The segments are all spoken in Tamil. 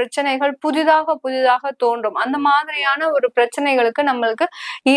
பிரச்சனைகள் புதிதாக புதிதாக தோன்றும். அந்த மாதிரியான ஒரு பிரச்சனைகளுக்கு நம்மளுக்கு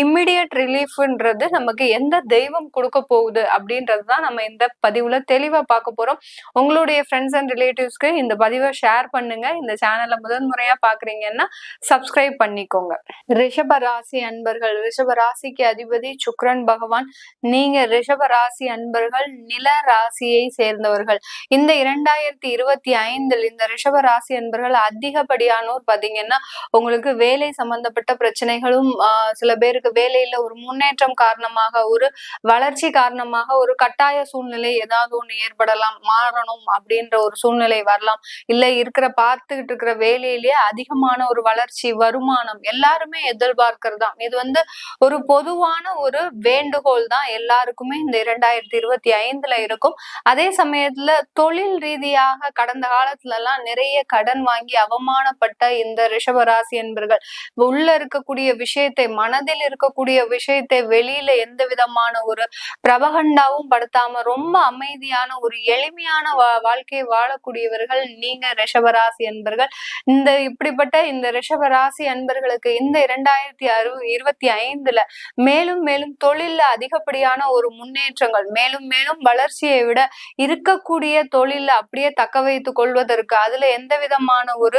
இம்மிடியட் ரிலீஃப்ன்றது நமக்கு எந்த தெய்வம் கொடுக்க போகுது அப்படின்றது தான் நம்ம இந்த பதிவுல தெளிவா பார்க்க போறோம். உங்களுடைய ஃப்ரெண்ட்ஸ் அண்ட் ரிலேட்டிவ்ஸ்க்கு இந்த பதிவை ஷேர் பண்ணுங்க. இந்த சேனலை முதன் முறையா பாக்குறீங்கன்னா சப்ஸ்கிரைப் பண்ணிக்கோங்க. ரிஷப ராசி அன்பர்கள் ரிஷப ராசிக்கு அதிபதி சுக்ரன் பகவான் நீங்க ரிஷப ராசி அன்பர்கள் நில ராசியை சேர்ந்தவர்கள். இந்த இரண்டாயிரத்தி இருபத்தி ஐந்தில் இந்த ரிஷப ராசி அன்பர்கள் அதிகப்படியானோர் பாத்தீங்கன்னா உங்களுக்கு வேலை சம்பந்தப்பட்ட பிரச்சனைகளும் சில பேருக்கு வேலையில ஒரு முன்னேற்றம் காரணமாக ஒரு வளர்ச்சி காரணமாக ஒரு கட்டாய சூழ்நிலை ஏதாவது ஒண்ணு ஏற்படலாம் மாறணும் அப்படின்ற ஒரு சூழ்நிலை வரலாம். இல்ல இருக்கிற பார்த்துக்கிட்டு இருக்கிற வேலையிலேயே அதிகமான ஒரு வளர்ச்சி வருமானம் எல்லாருமே எதிர்பார்க்கிறதாம் இது வந்து ஒரு பொதுவான ஒரு வேண்டுகோள் தான் எல்லாருக்குமே இந்த இரண்டாயிரத்தி இருபத்தி ஐந்துல இருக்கும். அதே சமயத்துல தொழில் ரீதியாக கடந்த காலத்துல எல்லாம் நிறைய கடன் வாங்கி அவமானப்பட்ட இந்த ரிஷபராசி என்பர்கள் உள்ள இருக்கக்கூடிய விஷயத்தை மனதில் இருக்கக்கூடிய விஷயத்தை வெளியில எந்த விதமான ஒரு பிரபகண்டாவும் படுத்தாம ரொம்ப அமைதியான ஒரு எளிமையான வாழ்க்கையை வாழக்கூடியவர்கள் நீங்க ரிஷபராசி என்பர்கள். இந்த இப்படிப்பட்ட இந்த ரிஷபராசி அன்பர்களுக்கு இந்த இரண்டாயிரத்தி அறு இருபத்தி ஐந்துல மேலும் மேலும் தொழில்ல அதிகப்படியான ஒரு முன்னேற்றங்கள் மேலும் மேலும் வளர்ச்சியை விட இருக்கக்கூடிய தொழில அப்படியே தக்க வைத்துக் கொள்வதற்கு அதுல எந்த விதமான ஒரு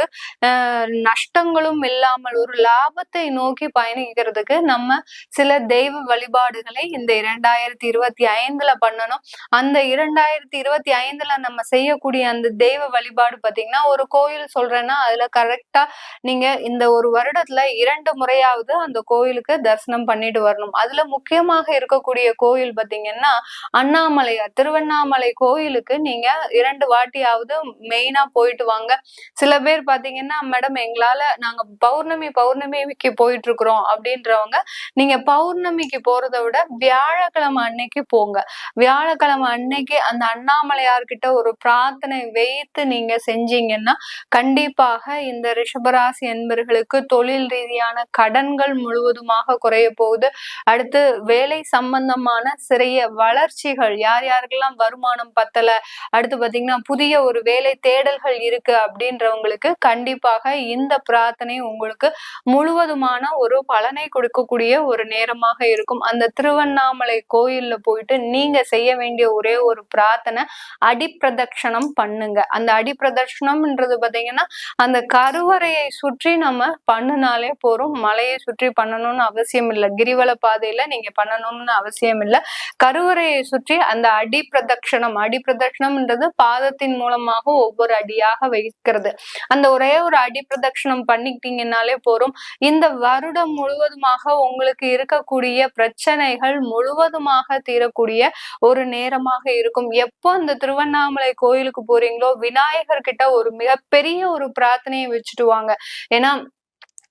நஷ்டங்களும் இல்லாமல் ஒரு லாபத்தை நோக்கி பயணிக்கிறதுக்கு நம்ம சில தெய்வ வழிபாடுகளை இந்த இரண்டாயிரத்தி இருபத்தி ஐந்துல பண்ணணும். அந்த இரண்டாயிரத்தி இருபத்தி ஐந்துல நம்ம செய்யக்கூடிய அந்த தெய்வ வழிபாடு பாத்தீங்கன்னா ஒரு கோயில் சொல்றேன்னா அதுல கரெக்டா நீங்க இந்த ஒரு வருடத்துல இரண்டு முறையாவது அந்த கோயிலுக்கு தரிசனம் பண்ணிட்டு வரணும். அதுல முக்கியமாக இருக்கக்கூடிய கோயில் பாத்தீங்கன்னா அண்ணாமலையார் திருவண்ணாமலை கோயிலுக்கு நீங்க இரண்டு வாட்டியாவது மெயினா போயிட்டு வாங்க. சில பேர் பாத்தீங்கன்னா மேடம் எங்களால நாங்க பௌர்ணமி பௌர்ணமிக்கு போயிட்டு இருக்கிறோம் அப்படின்றவங்க நீங்க பௌர்ணமிக்கு போறதை விட வியாழக்கிழமை அன்னைக்கு போங்க. வியாழக்கிழமை அன்னைக்கு அந்த அண்ணாமலையார்கிட்ட ஒரு பிரார்த்தனை வைத்து நீங்க செஞ்சீங்கன்னா கண்டிப்பாக இந்த ரிஷபராசி என்பர்களுக்கு தொழில் ரீதியான கடன்கள் முழுவதுமாக குறைய போகுது. அடுத்து வேலை சம்பந்தமான சிறிய வளர்ச்சிகள் யார் யாருக்கெல்லாம் வருமானம் பத்தல அடுத்து பாத்தீங்கன்னா புதிய ஒரு வேலை தேடல்கள் இருக்கு அப்படின்றவங்களுக்கு கண்டிப்பாக இந்த பிரார்த்தனை உங்களுக்கு முழுவதுமான ஒரு பலனை கொடுக்கக்கூடிய ஒரு நேரமாக இருக்கும். அந்த திருவண்ணாமலை கோயில்ல போயிட்டு நீங்க செய்ய வேண்டிய ஒரே ஒரு பிரார்த்தனை அடிப்பிரதட்சணம் பண்ணுங்க. அந்த அடிப்பிரதட்சணம்ன்றது பாத்தீங்கன்னா அந்த கருவறையை சுற்றி நம்ம பண்ணினாலே போறோம் மலையை சுற்றி பண்ணணும்னு அவசியம் இல்லை. கிரிவல பாதையில நீங்க பண்ணணும்னு அவசியம் இல்லை. கருவறையை சுற்றி அந்த அடி பிரதட்சணம் அடி பிரதட்சணம்ன்றது பாதத்தின் மூலமாக ஒவ்வொரு அடியாக வைக்கிறது அந்த ஒரே ஒரு அடி பிரதட்சணம் பண்ணிக்கிட்டீங்கன்னாலே போறோம் இந்த வருடம் முழுவதுமாக உங்களுக்கு இருக்கக்கூடிய பிரச்சனைகள் முழுவதுமாக தீரக்கூடிய ஒரு நேரமாக இருக்கும். எப்போ அந்த திருவண்ணாமலை கோயிலுக்கு போறீங்களோ விநாயகர் கிட்ட ஒரு மிகப்பெரிய ஒரு பிரார்த்தனையை வச்சுட்டு வாங்க. ஏன்னா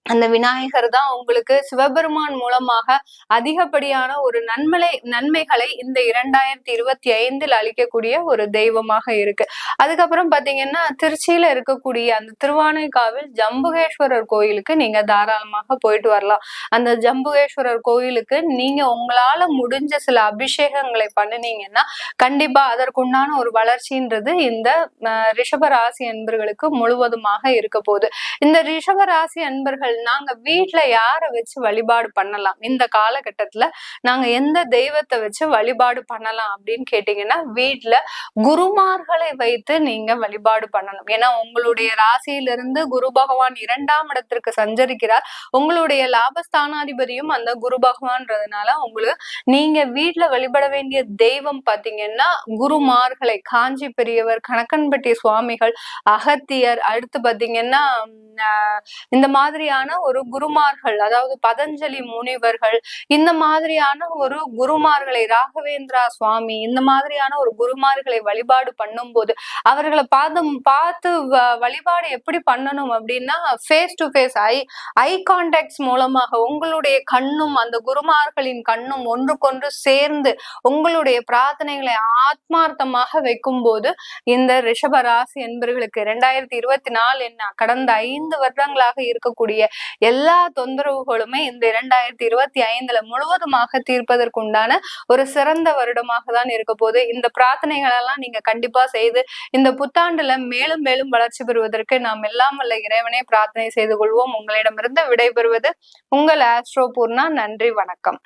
அந்த விநாயகர் தான் உங்களுக்கு சிவபெருமான் மூலமாக அதிகப்படியான ஒரு நன்மலை நன்மைகளை இந்த இரண்டாயிரத்தி இருபத்தி ஐந்தில் அளிக்கக்கூடிய ஒரு தெய்வமாக இருக்கு. அதுக்கப்புறம் பாத்தீங்கன்னா திருச்சியில இருக்கக்கூடிய அந்த திருவானைக்காவில் ஜம்புகேஸ்வரர் கோயிலுக்கு நீங்க தாராளமாக போயிட்டு வரலாம். அந்த ஜம்புகேஸ்வரர் கோயிலுக்கு நீங்க உங்களால முடிஞ்ச சில அபிஷேகங்களை பண்ணினீங்கன்னா கண்டிப்பா அதற்குண்டான ஒரு வளர்ச்சின்றது இந்த ரிஷபராசி அன்பர்களுக்கு முழுவதுமாக இருக்க போகுது. இந்த ரிஷபராசி அன்பர்கள் கேள்விகள் நாங்க வீட்டுல யார வச்சு வழிபாடு பண்ணலாம்? இந்த காலகட்டத்துல நாங்க எந்த தெய்வத்தை வச்சு வழிபாடு பண்ணலாம் அப்படின்னு கேட்டீங்கன்னா வீட்டுல குருமார்களை வைத்து நீங்க வழிபாடு பண்ணணும். ஏன்னா உங்களுடைய ராசியிலிருந்து குரு பகவான் இரண்டாம் இடத்திற்கு சஞ்சரிக்கிறார். உங்களுடைய லாபஸ்தானாதிபதியும் அந்த குரு பகவான்றதுனால உங்களுக்கு நீங்க வீட்டுல வழிபட வேண்டிய தெய்வம் பாத்தீங்கன்னா குருமார்களை காஞ்சி பெரியவர் கணக்கன்பட்டி சுவாமிகள் அகத்தியர் அடுத்து பாத்தீங்கன்னா இந்த மாதிரியான ஒரு குருமார்கள் அதாவது பதஞ்சலி முனிவர்கள் இந்த மாதிரியான ஒரு குருமார்களை ராகவேந்திரா சுவாமி இந்த மாதிரியான ஒரு குருமார்களை வழிபாடு பண்ணும்போது அவர்களை பார்த்து பார்த்து வழிபாடு எப்படி பண்ணணும் அப்படின்னா face to face eye eye contacts மூலமாக உங்களுடைய கண்ணும் அந்த குருமார்களின் கண்ணும் ஒன்றுக்கொன்று சேர்ந்து உங்களுடைய பிரார்த்தனைகளை ஆத்மார்த்தமாக வைக்கும் போது இந்த ரிஷபராசி என்பவர்களுக்கு இரண்டாயிரத்தி இருபத்தி நாலு என்ன கடந்த ஐந்து வருடங்களாக இருக்கக்கூடிய எல்லா தொந்தரவுகளுமே இந்த இரண்டாயிரத்தி இருபத்தி ஐந்துல முழுவதுமாக தீர்ப்பதற்குண்டான ஒரு சிறந்த வருடமாக தான் இருக்க போது இந்த பிரார்த்தனைகள் எல்லாம் நீங்க கண்டிப்பா செய்து இந்த புத்தாண்டுல மேலும் மேலும் வளர்ச்சி பெறுவதற்கு நாம் எல்லாம் வல்ல இறைவனே பிரார்த்தனை செய்து கொள்வோம். உங்களிடமிருந்து விடைபெறுவது உங்கள் ஆஸ்ட்ரோ பூர்ணா. நன்றி வணக்கம்.